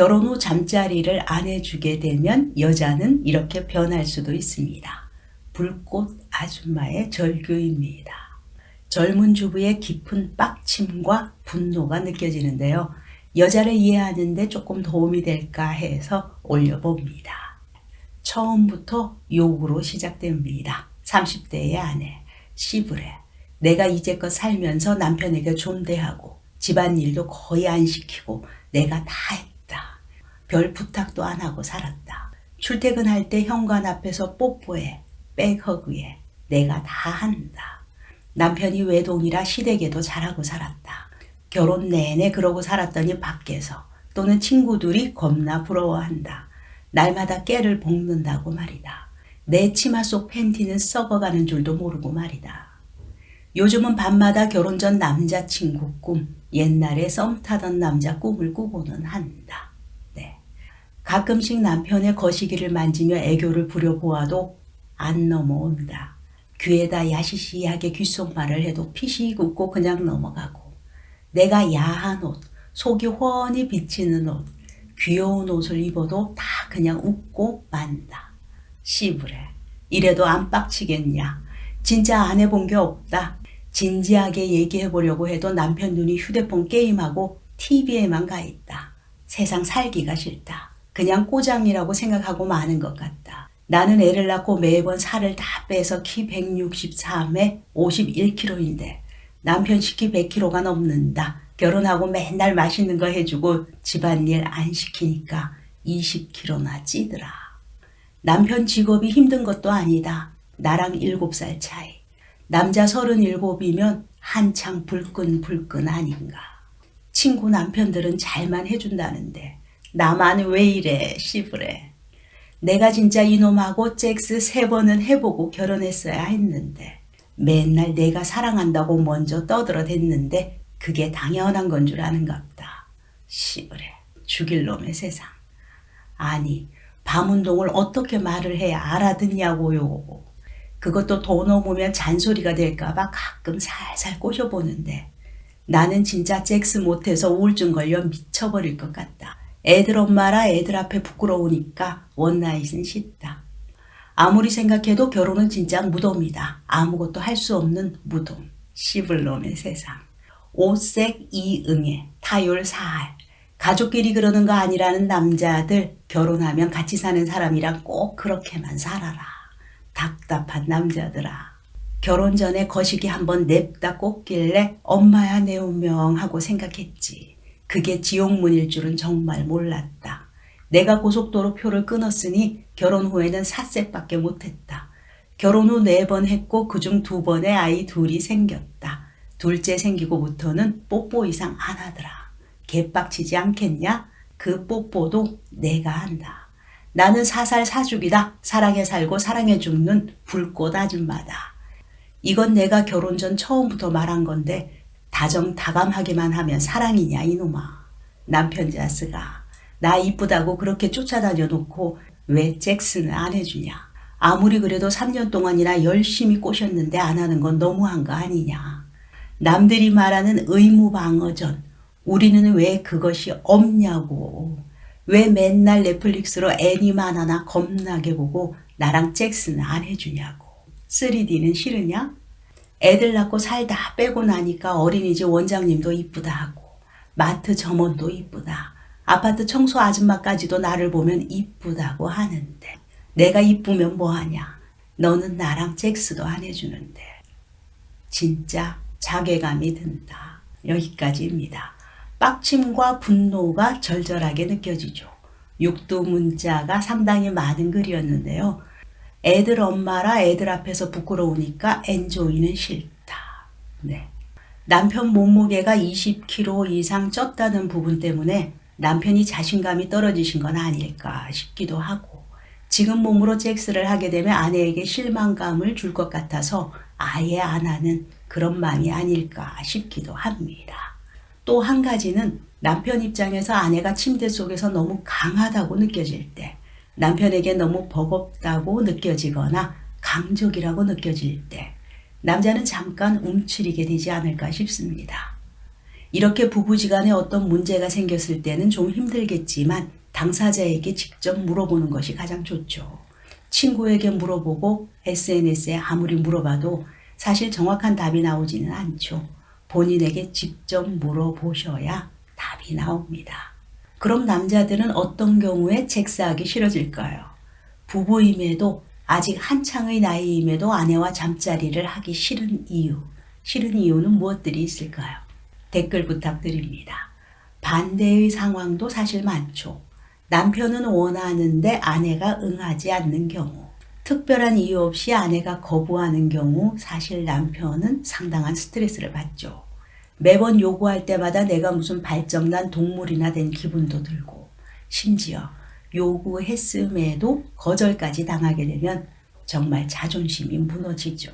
결혼 후 잠자리를 안 해주게 되면 여자는 이렇게 변할 수도 있습니다. 불꽃 아줌마의 절규입니다. 젊은 주부의 깊은 빡침과 분노가 느껴지는데요. 여자를 이해하는데 조금 도움이 될까 해서 올려봅니다. 처음부터 욕으로 시작됩니다. 30대의 아내, 시부레. 내가 이제껏 살면서 남편에게 존대하고 집안일도 거의 안 시키고 내가 다. 별 부탁도 안 하고 살았다. 출퇴근할 때 현관 앞에서 뽀뽀해, 백허그해. 내가 다 한다. 남편이 외동이라 시댁에도 잘하고 살았다. 결혼 내내 그러고 살았더니 밖에서 또는 친구들이 겁나 부러워한다. 날마다 깨를 볶는다고 말이다. 내 치마 속 팬티는 썩어가는 줄도 모르고 말이다. 요즘은 밤마다 결혼 전 남자친구 꿈, 옛날에 썸 타던 남자 꿈을 꾸고는 한다. 네. 가끔씩 남편의 거시기를 만지며 애교를 부려보아도 안 넘어온다. 귀에다 야시시하게 귓속말을 해도 피식 웃고 그냥 넘어가고 내가 야한 옷, 속이 훤히 비치는 옷, 귀여운 옷을 입어도 다 그냥 웃고 만다. 씨부래. 이래도 안 빡치겠냐. 진짜 안 해본 게 없다. 진지하게 얘기해 보려고 해도 남편 눈이 휴대폰 게임하고 TV에만 가 있다. 세상 살기가 싫다. 그냥 꼬장이라고 생각하고 마는 것 같다. 나는 애를 낳고 매번 살을 다 빼서 키 163에 51kg인데 남편 시키 100kg가 넘는다. 결혼하고 맨날 맛있는 거 해주고 집안일 안 시키니까 20kg나 찌더라. 남편 직업이 힘든 것도 아니다. 나랑 7살 차이. 남자 37이면 한창 불끈불끈 아닌가. 친구 남편들은 잘만 해준다는데 나만 왜 이래 시부래. 내가 진짜 이놈하고 잭스 세 번은 해보고 결혼했어야 했는데 맨날 내가 사랑한다고 먼저 떠들어댔는데 그게 당연한 건 줄 아는갑다. 시부래. 죽일 놈의 세상. 아니 밤 운동을 어떻게 말을 해야 알아듣냐고요. 그것도 돈 없으면 잔소리가 될까봐 가끔 살살 꼬셔보는데 나는 진짜 잭스 못해서 우울증 걸려 미쳐버릴 것 같다. 애들 엄마라 애들 앞에 부끄러우니까 원나잇은 싫다. 아무리 생각해도 결혼은 진짜 무덤이다. 아무것도 할 수 없는 무덤. 놈의 세상. 오색 이응에 타율 사할. 가족끼리 그러는 거 아니라는 남자들 결혼하면 같이 사는 사람이랑 꼭 그렇게만 살아라. 답답한 남자들아. 결혼 전에 거시기 한번 냅다 꽂길래 엄마야 내 운명 하고 생각했지. 그게 지옥문일 줄은 정말 몰랐다. 내가 고속도로 표를 끊었으니 결혼 후에는 사색밖에 못했다. 결혼 후 네 번 했고 그중 두 번에 아이 둘이 생겼다. 둘째 생기고부터는 뽀뽀 이상 안 하더라. 개빡치지 않겠냐? 그 뽀뽀도 내가 한다. 나는 사살 사죽이다. 사랑해 살고 사랑해 죽는 불꽃 아줌마다. 이건 내가 결혼 전 처음부터 말한 건데 다정다감하기만 하면 사랑이냐 이놈아. 남편 자스가 나 이쁘다고 그렇게 쫓아다녀 놓고 왜 잭슨을 안 해주냐. 아무리 그래도 3년 동안이나 열심히 꼬셨는데 안 하는 건 너무한 거 아니냐. 남들이 말하는 의무방어전. 우리는 왜 그것이 없냐고. 왜 맨날 넷플릭스로 애니만 하나 겁나게 보고 나랑 잭슨을 안 해주냐고. 3D는 싫으냐? 애들 낳고 살다 빼고 나니까 어린이집 원장님도 이쁘다 하고 마트 점원도 이쁘다. 아파트 청소 아줌마까지도 나를 보면 이쁘다고 하는데 내가 이쁘면 뭐하냐? 너는 나랑 잭스도 안 해주는데 진짜 자괴감이 든다. 여기까지입니다. 빡침과 분노가 절절하게 느껴지죠. 육두 문자가 상당히 많은 글이었는데요. 애들 엄마라 애들 앞에서 부끄러우니까 엔조이는 싫다. 네. 남편 몸무게가 20kg 이상 쪘다는 부분 때문에 남편이 자신감이 떨어지신 건 아닐까 싶기도 하고 지금 몸으로 잭스를 하게 되면 아내에게 실망감을 줄 것 같아서 아예 안 하는 그런 마음이 아닐까 싶기도 합니다. 또 한 가지는 남편 입장에서 아내가 침대 속에서 너무 강하다고 느껴질 때 남편에게 너무 버겁다고 느껴지거나 강적이라고 느껴질 때 남자는 잠깐 움츠리게 되지 않을까 싶습니다. 이렇게 부부지간에 어떤 문제가 생겼을 때는 좀 힘들겠지만 당사자에게 직접 물어보는 것이 가장 좋죠. 친구에게 물어보고 SNS에 아무리 물어봐도 사실 정확한 답이 나오지는 않죠. 본인에게 직접 물어보셔야 답이 나옵니다. 그럼 남자들은 어떤 경우에 잭스하기 싫어질까요? 부부임에도 아직 한창의 나이임에도 아내와 잠자리를 하기 싫은 이유, 싫은 이유는 무엇들이 있을까요? 댓글 부탁드립니다. 반대의 상황도 사실 많죠. 남편은 원하는데 아내가 응하지 않는 경우, 특별한 이유 없이 아내가 거부하는 경우 사실 남편은 상당한 스트레스를 받죠. 매번 요구할 때마다 내가 무슨 발정난 동물이나 된 기분도 들고, 심지어 요구했음에도 거절까지 당하게 되면 정말 자존심이 무너지죠.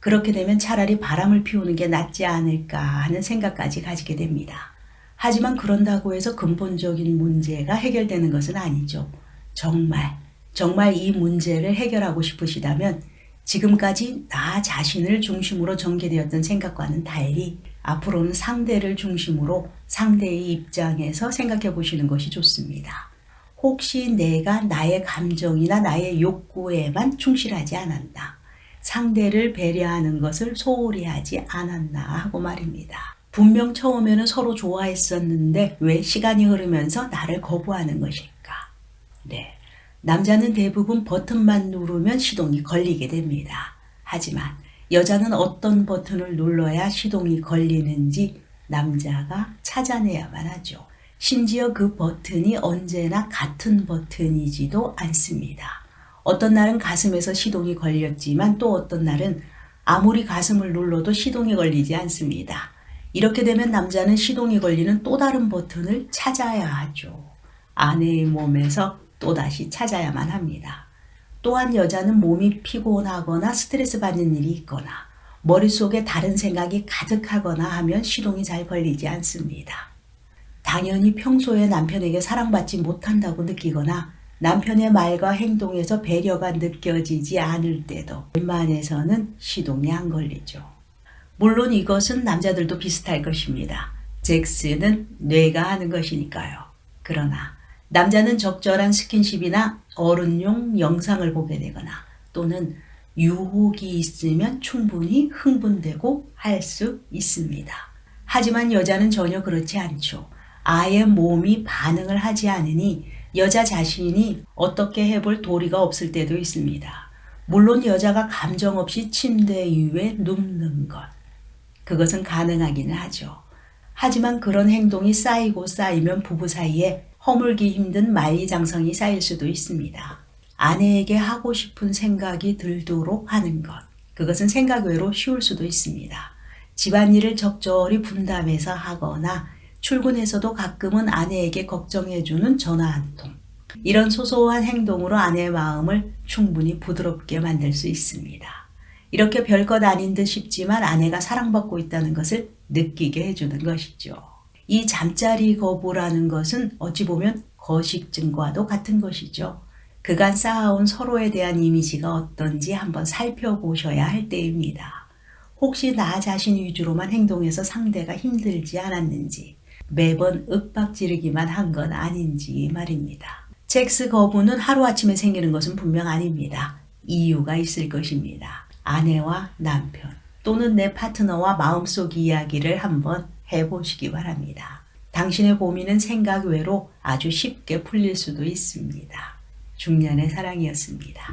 그렇게 되면 차라리 바람을 피우는 게 낫지 않을까 하는 생각까지 가지게 됩니다. 하지만 그런다고 해서 근본적인 문제가 해결되는 것은 아니죠. 정말, 정말 이 문제를 해결하고 싶으시다면 지금까지 나 자신을 중심으로 전개되었던 생각과는 달리 앞으로는 상대를 중심으로 상대의 입장에서 생각해 보시는 것이 좋습니다. 혹시 내가 나의 감정이나 나의 욕구에만 충실하지 않았나, 상대를 배려하는 것을 소홀히 하지 않았나 하고 말입니다. 분명 처음에는 서로 좋아했었는데 왜 시간이 흐르면서 나를 거부하는 것일까? 네. 남자는 대부분 버튼만 누르면 시동이 걸리게 됩니다. 하지만 여자는 어떤 버튼을 눌러야 시동이 걸리는지 남자가 찾아내야만 하죠. 심지어 그 버튼이 언제나 같은 버튼이지도 않습니다. 어떤 날은 가슴에서 시동이 걸렸지만 또 어떤 날은 아무리 가슴을 눌러도 시동이 걸리지 않습니다. 이렇게 되면 남자는 시동이 걸리는 또 다른 버튼을 찾아야 하죠. 아내의 몸에서 또다시 찾아야만 합니다. 또한 여자는 몸이 피곤하거나 스트레스 받는 일이 있거나 머릿속에 다른 생각이 가득하거나 하면 시동이 잘 걸리지 않습니다. 당연히 평소에 남편에게 사랑받지 못한다고 느끼거나 남편의 말과 행동에서 배려가 느껴지지 않을 때도 웬만해서는 시동이 안 걸리죠. 물론 이것은 남자들도 비슷할 것입니다. 잭스는 뇌가 하는 것이니까요. 그러나 남자는 적절한 스킨십이나 어른용 영상을 보게 되거나 또는 유혹이 있으면 충분히 흥분되고 할 수 있습니다. 하지만 여자는 전혀 그렇지 않죠. 아예 몸이 반응을 하지 않으니 여자 자신이 어떻게 해볼 도리가 없을 때도 있습니다. 물론 여자가 감정 없이 침대 위에 눕는 것. 그것은 가능하기는 하죠. 하지만 그런 행동이 쌓이고 쌓이면 부부 사이에 허물기 힘든 만리장성이 쌓일 수도 있습니다. 아내에게 하고 싶은 생각이 들도록 하는 것. 그것은 생각 외로 쉬울 수도 있습니다. 집안일을 적절히 분담해서 하거나 출근해서도 가끔은 아내에게 걱정해주는 전화 한 통. 이런 소소한 행동으로 아내의 마음을 충분히 부드럽게 만들 수 있습니다. 이렇게 별것 아닌 듯 싶지만 아내가 사랑받고 있다는 것을 느끼게 해주는 것이죠. 이 잠자리 거부라는 것은 어찌 보면 거식증과도 같은 것이죠. 그간 쌓아온 서로에 대한 이미지가 어떤지 한번 살펴보셔야 할 때입니다. 혹시 나 자신 위주로만 행동해서 상대가 힘들지 않았는지, 매번 윽박 지르기만 한 건 아닌지 말입니다. 잭스 거부는 하루아침에 생기는 것은 분명 아닙니다. 이유가 있을 것입니다. 아내와 남편 또는 내 파트너와 마음속 이야기를 한번 해보시기 바랍니다. 당신의 고민은 생각 외로 아주 쉽게 풀릴 수도 있습니다. 중년의 사랑이었습니다.